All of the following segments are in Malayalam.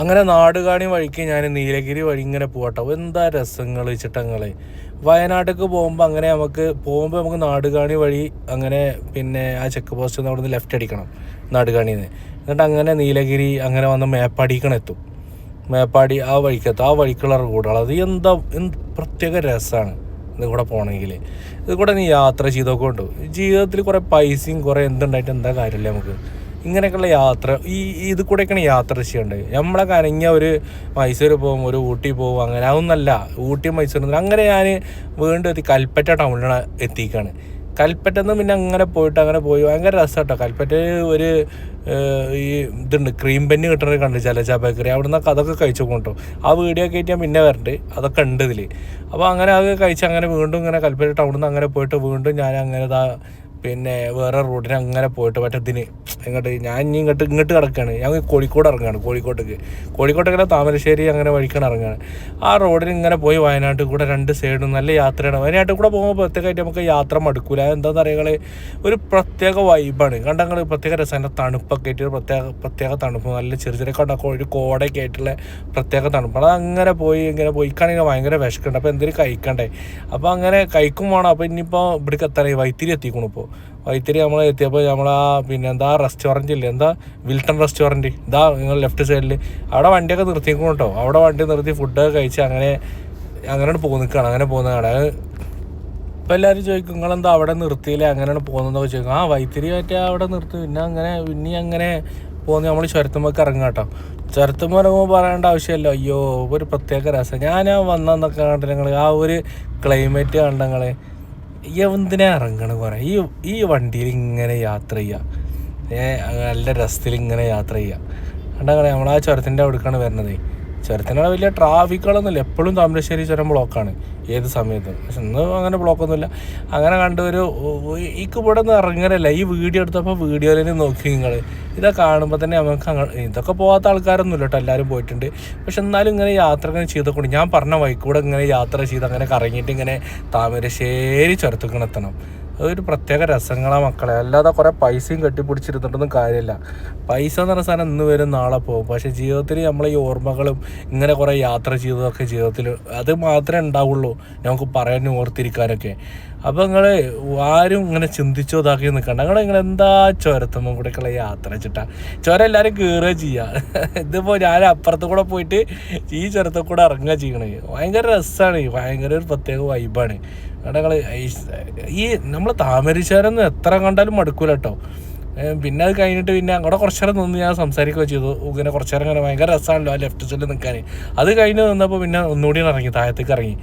അങ്ങനെ നാടുകാണി വഴിക്ക് ഞാൻ നീലഗിരി വഴി ഇങ്ങനെ പോകട്ടോ എന്താ രസങ്ങൾ ചിട്ടങ്ങളെ വയനാട്ടിലേക്ക് പോകുമ്പോൾ അങ്ങനെ നമുക്ക് പോകുമ്പോൾ നമുക്ക് നാടുകാണി വഴി അങ്ങനെ പിന്നെ ആ ചെക്ക് പോസ്റ്റിൽ അവിടെ നിന്ന് ലെഫ്റ്റ് അടിക്കണം നാടുകാണിയിൽ നിന്ന് എന്നിട്ട് അങ്ങനെ നീലഗിരി അങ്ങനെ വന്ന് മേപ്പാടിക്കണെത്തും മേപ്പാടി ആ വഴിക്കെത്തും ആ വഴിക്കുള്ള റോഡുകൾ. അത് എന്താ എന്ത് പ്രത്യേക രസമാണ് ഇത് കൂടെ പോകണമെങ്കിൽ ഇത് കൂടെ നീ യാത്ര ചെയ്തൊക്കെ ഉണ്ടോ? ജീവിതത്തിൽ കുറേ പൈസയും കുറേ എന്തുണ്ടായിട്ട് എന്താ കാര്യമില്ല നമുക്ക്. ഇങ്ങനെയൊക്കെയുള്ള യാത്ര ഈ ഇത് കൂടെയൊക്കെയാണ് യാത്ര ചെയ്യേണ്ടത്. നമ്മളെ കനങ്ങിയ ഒരു മൈസൂർ പോകും ഒരു ഊട്ടി പോകും അങ്ങനെ അതൊന്നല്ല. ഊട്ടി മൈസൂർ അങ്ങനെ ഞാൻ വീണ്ടും എത്തി കൽപ്പറ്റ ടൗണിലാണ് എത്തിക്കാണ് കൽപ്പറ്റന്ന് പിന്നെ അങ്ങനെ പോയിട്ട് അങ്ങനെ പോയി ഭയങ്കര രസം കേട്ടോ കൽപ്പറ്റ ഒരു ഈ ഇതുണ്ട് ക്രീം പെന്ന് കിട്ടണത് കണ്ട് ചലച്ച ബേക്കറി. അവിടെ നിന്നൊക്കെ അതൊക്കെ കഴിച്ചു കൊണ്ടോ. ആ വീഡിയോ ഒക്കെ ഞാൻ പിന്നെ വരണ്ട്. അതൊക്കെ ഉണ്ട് ഇതിൽ അപ്പോൾ അങ്ങനെ അത് കഴിച്ച് അങ്ങനെ വീണ്ടും ഇങ്ങനെ കൽപ്പറ്റ ടൗണിൽ നിന്ന് അങ്ങനെ പോയിട്ട് വീണ്ടും ഞാൻ അങ്ങനെ പിന്നെ വേറെ റോഡിന് അങ്ങനെ പോയിട്ട് മറ്റേതിന് ഇങ്ങോട്ട് ഞാൻ ഇനി ഇങ്ങോട്ട് ഇങ്ങോട്ട് കിടക്കുകയാണ് ഞാൻ കോഴിക്കോട് ഇറങ്ങുകയാണ് കോഴിക്കോട്ടേക്ക്. കോഴിക്കോട്ടേക്കല്ല താമരശ്ശേരി അങ്ങനെ വഴിക്കാണ് ഇറങ്ങുകയാണ് ആ റോഡിന് ഇങ്ങനെ പോയി വയനാട്ടിൽ കൂടെ രണ്ട് സൈഡും നല്ല യാത്രയാണ്. വയനാട്ടിൽ കൂടെ പോകുമ്പോൾ പ്രത്യേകമായിട്ട് നമുക്ക് യാത്ര മടുക്കൂല. എന്താണെന്ന് അറിയങ്ങളെ ഒരു പ്രത്യേക വൈബാണ് കണ്ടങ്ങൾ പ്രത്യേക രസം അതിന്റെ തണുപ്പൊക്കെ ആയിട്ട് പ്രത്യേക പ്രത്യേക തണുപ്പ്. നല്ല ചെറിയ ചെറിയ കണ്ട? ഒരു കോടയൊക്കെ ആയിട്ടുള്ള പ്രത്യേക തണുപ്പ്. അത് അങ്ങനെ പോയി ഇങ്ങനെ പോയിക്കാണെങ്കിൽ ഭയങ്കര വിശക്കുണ്ട് അപ്പോൾ എന്തെങ്കിലും കഴിക്കണ്ടേ? അപ്പോൾ അങ്ങനെ കഴിക്കും വേണം. അപ്പോൾ ഇനിയിപ്പോൾ ഇവിടേക്ക് എത്താറായി വൈത്തിരി എത്തിക്കണു ഇപ്പോൾ വൈത്തിരി നമ്മൾ എത്തിയപ്പോൾ നമ്മൾ ആ പിന്നെ എന്താ റെസ്റ്റോറന്റ് ഇല്ലേ? എന്താ? വിൽട്ടൺ റെസ്റ്റോറന്റ് ഇതാ നിങ്ങൾ ലെഫ്റ്റ് സൈഡിൽ അവിടെ വണ്ടിയൊക്കെ നിർത്തിക്കും കേട്ടോ അവിടെ വണ്ടി നിർത്തി ഫുഡൊക്കെ കഴിച്ച് അങ്ങനെ അങ്ങനെ പോകുന്ന നിൽക്കുകയാണ് അങ്ങനെ പോകുന്നതാണ് ഇപ്പം എല്ലാവരും ചോദിക്കും നിങ്ങളെന്താ അവിടെ നിർത്തിയില്ല? അങ്ങനെയാണ് പോകുന്നതെന്നൊക്കെ ചോദിക്കും. ആ വൈത്തിരി മറ്റേ അവിടെ നിർത്തി. പിന്നെ അങ്ങനെ പിന്നെ അങ്ങനെ പോകുന്ന നമ്മൾ ചുരത്തുമ്പോൾ ഇറങ്ങുക കേട്ടോ ചുരത്തുമ്പോൾ ഇറങ്ങുമ്പോൾ പറയേണ്ട ആവശ്യമില്ല. അയ്യോ ഒരു പ്രത്യേക രസം. ഞാൻ വന്നതെന്നൊക്കെ കണ്ടിട്ട് നിങ്ങൾ ആ ഒരു ക്ലൈമറ്റ് കണ്ടങ്ങൾ എന്തിനാ ഇറങ്ങണം കുറേ. ഈ ഈ വണ്ടിയിൽ ഇങ്ങനെ യാത്ര ചെയ്യുക ഏ നല്ല രസത്തിൽ ഇങ്ങനെ യാത്ര ചെയ്യുക കണ്ടങ്ങളെ നമ്മൾ ആ ചുരത്തിന്റെ അവിടേക്കാണ് വരുന്നത്. ചുരത്തിനവിടെ വലിയ ട്രാഫിക്കുകളൊന്നുമില്ല എപ്പോഴും താമരശ്ശേരി ചുരം ബ്ലോക്കാണ് ഏത് സമയത്തും. പക്ഷെ ഇന്ന് അങ്ങനെ ബ്ലോക്കൊന്നുമില്ല അങ്ങനെ കണ്ടൊരു ഈക്ക് ഇവിടെ നിന്ന് ഇറങ്ങലല്ല. ഈ വീഡിയോ എടുത്തപ്പോൾ വീഡിയോയിൽ നോക്കി നിങ്ങൾ ഇതൊക്കെ കാണുമ്പോൾ തന്നെ നമുക്ക് ഇതൊക്കെ പോകാത്ത ആൾക്കാരൊന്നുമില്ല കേട്ടോ എല്ലാവരും പോയിട്ടുണ്ട്. പക്ഷെ എന്നാലും ഇങ്ങനെ യാത്ര ഇങ്ങനെ ചെയ്തൊക്കെ ഞാൻ പറഞ്ഞ വഴിക്കൂടെ ഇങ്ങനെ യാത്ര ചെയ്ത് അങ്ങനെ കറങ്ങിയിട്ട് ഇങ്ങനെ താമരശ്ശേരി ചുരത്തുക്കണം എത്തണം. അതൊരു പ്രത്യേക രസങ്ങളാ മക്കളെ. അല്ലാതെ കുറേ പൈസയും കെട്ടിപ്പിടിച്ചിരുന്നിട്ടൊന്നും കാര്യമില്ല. പൈസ എന്ന് പറഞ്ഞ സാധനം ഇന്ന് വരും നാളെ പോകും. പക്ഷേ ജീവിതത്തിൽ നമ്മൾ ഈ ഓർമ്മകളും ഇങ്ങനെ കുറേ യാത്ര ചെയ്തതൊക്കെ ജീവിതത്തിൽ അത് മാത്രമേ ഉണ്ടാവുള്ളൂ. നമുക്ക് പറയാനും ഓർത്തിരിക്കാനൊക്കെ. അപ്പോൾ നിങ്ങൾ ആരും ഇങ്ങനെ ചിന്തിച്ചോ ഇതാക്കി നിൽക്കണ്ട. നിങ്ങൾ നിങ്ങൾ എന്താ ചുരത്തുമ്പോൾ കൂടെയൊക്കെയുള്ള യാത്ര വെച്ചിട്ടാ? ചുരം എല്ലാവരും കയറുക ചെയ്യുക ഇതിപ്പോൾ ഞാൻ അപ്പുറത്ത് കൂടെ പോയിട്ട് ഈ ചുരത്തിൽ കൂടെ ഇറങ്ങുക ചെയ്യണേ ഭയങ്കര രസമാണ് ഭയങ്കര ഒരു പ്രത്യേക വൈബാണ് ഞങ്ങൾ ഈ നമ്മൾ താമരശ്ശേരെന്ന് എത്ര കണ്ടാലും മടുക്കൂല കേട്ടോ പിന്നെ അത് കഴിഞ്ഞിട്ട് പിന്നെ അങ്ങോട്ട് കുറച്ച് നേരം നിന്ന് ഞാൻ സംസാരിക്കുകയോ ചെയ്തു. ഇങ്ങനെ കുറച്ച് നേരം ഇങ്ങനെ ഭയങ്കര രസമാണല്ലോ ആ ലെഫ്റ്റ് സൈഡിൽ നിൽക്കാൻ അത് കഴിഞ്ഞ് നിന്നപ്പോൾ പിന്നെ ഒന്നുകൂടി ഇറങ്ങി താഴത്തേക്ക് ഇറങ്ങി.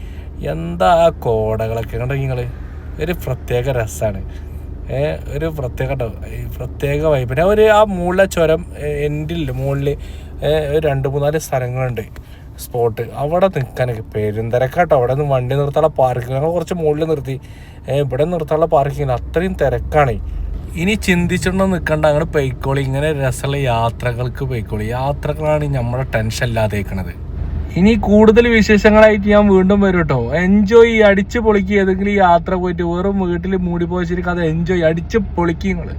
എന്താ ആ കോടകളൊക്കെ കണ്ടോ നിങ്ങൾ ഒരു പ്രത്യേക രസമാണ് ഒരു പ്രത്യേക പ്രത്യേക വൈബ് പിന്നെ ഒരു ആ മുകളിലെ ചുരം എൻഡിൽ മുകളിൽ രണ്ട് മൂന്നാൽ സ്ഥലങ്ങളുണ്ട്. സ്പോട്ട്. അവിടെ നിൽക്കാനൊക്കെ പെരുന്തിരക്കാട്ടോ. അവിടെ നിന്ന് വണ്ടി നിർത്താനുള്ള പാർക്കിംഗ് ഞങ്ങൾ കുറച്ച് മുകളിൽ നിർത്തി. ഇവിടെ നിർത്താനുള്ള പാർക്കിംഗ് അത്രയും തിരക്കാണ്. ഇനി ചിന്തിച്ചിട്ടുണ്ടോ നിൽക്കണ്ട അങ്ങനെ പൊയ്ക്കോളി. ഇങ്ങനെ രസമുള്ള യാത്രകൾക്ക് പൊയ്ക്കോളി. യാത്രകളാണ് നമ്മുടെ ടെൻഷൻ ഇല്ലാതെ ഇല്ലാതേക്കണത് ഇനി കൂടുതൽ വിശേഷങ്ങളായിട്ട് ഞാൻ വീണ്ടും വരും കേട്ടോ. എൻജോയ് അടിച്ച് പൊളിക്കുക ഏതെങ്കിലും യാത്ര പോയിട്ട് വെറും വീട്ടിൽ മൂടി പോയി അത് എൻജോയ് അടിച്ച് പൊളിക്കുക നിങ്ങൾ